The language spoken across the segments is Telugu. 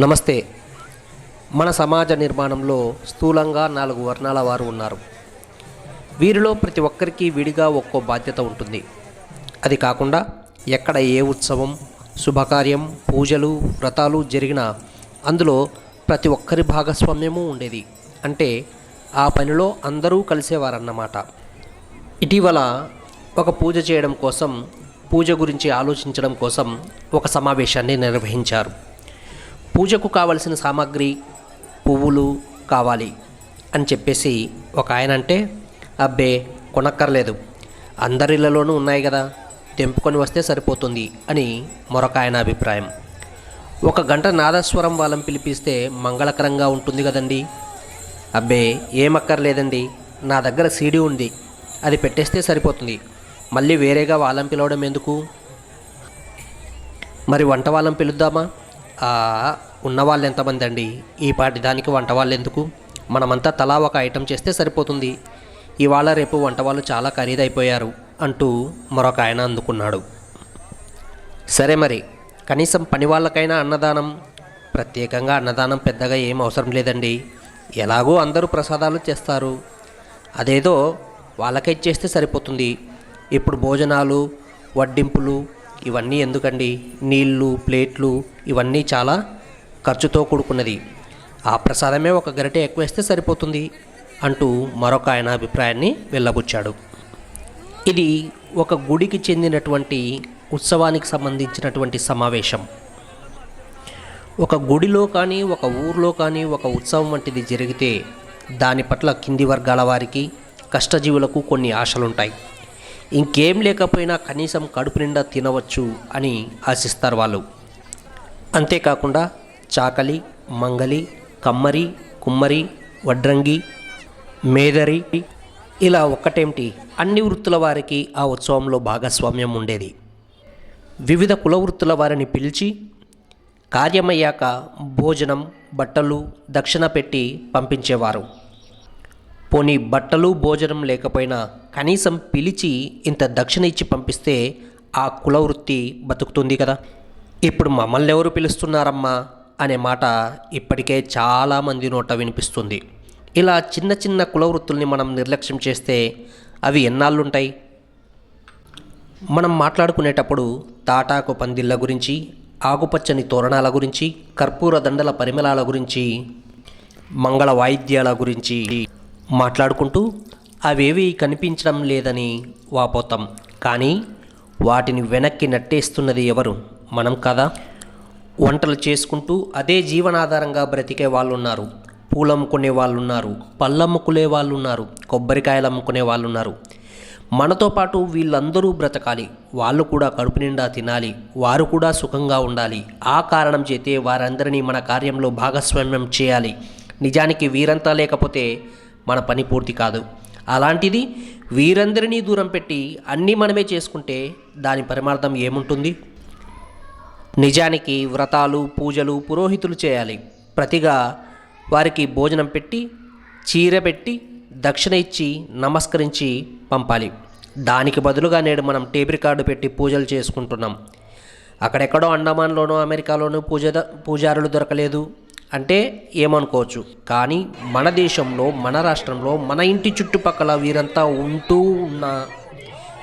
నమస్తే. మన సమాజ నిర్మాణంలో స్థూలంగా నాలుగు వర్ణాల వారు ఉన్నారు. వీరిలో ప్రతి ఒక్కరికి విడిగా ఒక్కో బాధ్యత ఉంటుంది. అది కాకుండా ఎక్కడ ఏ ఉత్సవం శుభకార్యం పూజలు వ్రతాలు జరిగినా అందులో ప్రతి ఒక్కరి భాగస్వామ్యము ఉండేది. అంటే ఆ పనిలో అందరూ కలిసేవారన్నమాట. ఇటీవల ఒక పూజ చేయడం కోసం పూజ గురించి ఆలోచించడం కోసం ఒక సమావేశాన్ని నిర్వహించారు. పూజకు కావలసిన సామాగ్రి పువ్వులు కావాలి అని చెప్పేసి ఒక ఆయన అంటే అబ్బే కొనక్కర్లేదు. అందరిళ్ళలోనూ ఉన్నాయి కదా తెంపుకొని వస్తే సరిపోతుంది అని మరొక ఆయన అభిప్రాయం. ఒక గంట నాదస్వరం వాళ్ళని పిలిపిస్తే మంగళకరంగా ఉంటుంది కదండి. అబ్బే ఏమక్కర్లేదండి నా దగ్గర సీడీ ఉంది అది పెట్టేస్తే సరిపోతుంది. మళ్ళీ వేరేగా వాళ్ళని పిలవడం ఎందుకు? మరి వంట వాళ్ళని పిలుద్దామా? ఉన్నవాళ్ళు ఉన్న ఎంతమంది అండి? ఈ పాటి దానికి వంట వాళ్ళు ఎందుకు? మనమంతా తలా ఒక ఐటెం చేస్తే సరిపోతుంది. ఇవాళ రేపు వంట వాళ్ళు చాలా ఖరీదైపోయారు అంటూ మరొక ఆయన అందుకున్నాడు. సరే మరి కనీసం పని వాళ్ళకైనా అన్నదానం ప్రత్యేకంగా అన్నదానం పెద్దగా ఏం అవసరం లేదండి. ఎలాగో అందరూ ప్రసాదాలు చేస్తారు. అదేదో వాళ్ళకే చేస్తే సరిపోతుంది. ఇప్పుడు భోజనాలు వడ్డింపులు ఇవన్నీ ఎందుకండి? నీళ్ళు ప్లేట్లు ఇవన్నీ చాలా ఖర్చుతో కూడుకున్నది. ఆ ప్రసాదమే ఒక గరిటె ఎక్కువేస్తే సరిపోతుంది అంటూ మరొక ఆయన అభిప్రాయాన్ని వెళ్ళబుచ్చాడు. ఇది ఒక గుడికి చెందినటువంటి ఉత్సవానికి సంబంధించినటువంటి సమావేశం. ఒక గుడిలో కానీ ఒక ఊర్లో కానీ ఒక ఉత్సవం వంటిది జరిగితే దాని పట్ల కింది వర్గాల వారికి కష్టజీవులకు కొన్ని ఆశలుంటాయి. ఇంకేం లేకపోయినా కనీసం కడుపు నిండా తినవచ్చు అని ఆశిస్తారు వాళ్ళు. అంతేకాకుండా చాకలి మంగలి కమ్మరి కుమ్మరి వడ్రంగి మేదరి ఇలా ఒక్కటేమిటి? అన్ని వృత్తుల వారికి ఆ ఉత్సవంలో భాగస్వామ్యం ఉండేది. వివిధ కుల వృత్తుల వారిని పిలిచి కార్యమయ్యాక భోజనం బట్టలు దక్షిణ పెట్టి పంపించేవారు. పోనీ బట్టలు భోజనం లేకపోయినా కనీసం పిలిచి ఇంత దక్షిణ ఇచ్చి పంపిస్తే ఆ కుల వృత్తి బతుకుతుంది కదా? ఇప్పుడు మమ్మల్ని ఎవరు పిలుస్తున్నారమ్మా? అనే మాట ఇప్పటికే చాలామంది నోట వినిపిస్తుంది. ఇలా చిన్న చిన్న కులవృత్తుల్ని మనం నిర్లక్ష్యం చేస్తే అవి ఎన్నాళ్ళుంటాయి? మనం మాట్లాడుకునేటప్పుడు తాటాకు పందిళ్ళ గురించి ఆకుపచ్చని తోరణాల గురించి కర్పూర దండల పరిమళాల గురించి మంగళ వాయిద్యాల గురించి మాట్లాడుకుంటూ అవేవి కనిపించడం లేదని వాపోతాం. కానీ వాటిని వెనక్కి నట్టేస్తున్నది ఎవరు? మనం కదా? వంటలు చేసుకుంటూ అదే జీవనాధారంగా బ్రతికే వాళ్ళు ఉన్నారు పూలు అమ్ముకునే వాళ్ళు ఉన్నారు పళ్ళు అమ్ముకునే వాళ్ళు ఉన్నారు కొబ్బరికాయలు అమ్ముకునే వాళ్ళు ఉన్నారు మనతో పాటు వీళ్ళందరూ బ్రతకాలి. వాళ్ళు కూడా కడుపు నిండా తినాలి. వారు కూడా సుఖంగా ఉండాలి. ఆ కారణం చేతే వారందరినీ మన కార్యంలో భాగస్వామ్యం చేయాలి. నిజానికి వీరంతా లేకపోతే మన పని పూర్తి కాదు. అలాంటిది వీరందరినీ దూరం పెట్టి అన్నీ మనమే చేసుకుంటే దాని పరిమార్థం ఏముంటుంది? నిజానికి వ్రతాలు పూజలు పురోహితులు చేయాలి. ప్రతిగా వారికి భోజనం పెట్టి చీర పెట్టి దక్షిణ ఇచ్చి నమస్కరించి పంపాలి. దానికి బదులుగా నేడు మనం టేప్ రికార్డు పెట్టి పూజలు చేసుకుంటున్నాం. అక్కడెక్కడో అండమాన్లోనో అమెరికాలోనూ పూజ పూజారులు దొరకలేదు అంటే ఏమనుకోవచ్చు. కానీ మన దేశంలో మన రాష్ట్రంలో మన ఇంటి చుట్టుపక్కల వీరంతా ఉంటూ ఉన్న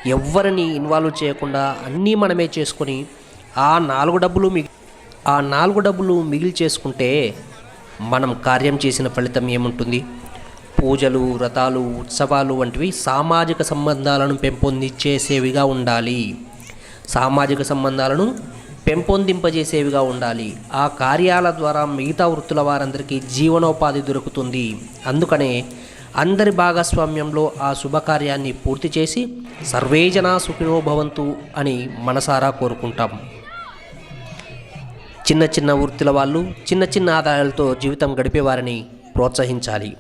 ఎవ్వరిని ఇన్వాల్వ్ చేయకుండా అన్నీ మనమే చేసుకొని ఆ నాలుగు డబ్బులు మిగి ఆ నాలుగు డబ్బులు మిగిలి చేసుకుంటే మనం కార్యం చేసిన ఫలితం ఏముంటుంది? పూజలు వ్రతాలు ఉత్సవాలు వంటివి సామాజిక సంబంధాలను పెంపొందించేసేవిగా ఉండాలి. సామాజిక సంబంధాలను పెంపొందింపజేసేవిగా ఉండాలి. ఆ కార్యాల ద్వారా మిగతా వృత్తుల వారందరికీ జీవనోపాధి దొరుకుతుంది. అందుకనే అందరి భాగస్వామ్యంలో ఆ శుభకార్యాన్ని పూర్తి చేసి సర్వేజన సుఖినోభవంతు అని మనసారా కోరుకుంటాం. చిన్న చిన్న వృత్తుల వాళ్ళు చిన్న చిన్న ఆదాయాలతో జీవితం గడిపేవారిని ప్రోత్సహించాలి.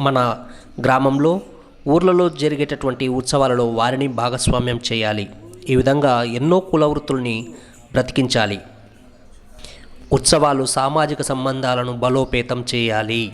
మన గ్రామంలో ఊర్లలో జరిగేటటువంటి ఉత్సవాలలో వారిని భాగస్వామ్యం చేయాలి. ఈ విధంగా ఎన్నో కుల వృత్తుల్ని బ్రతికించాలి. ఉత్సవాలు సామాజిక సంబంధాలను బలోపేతం చేయాలి.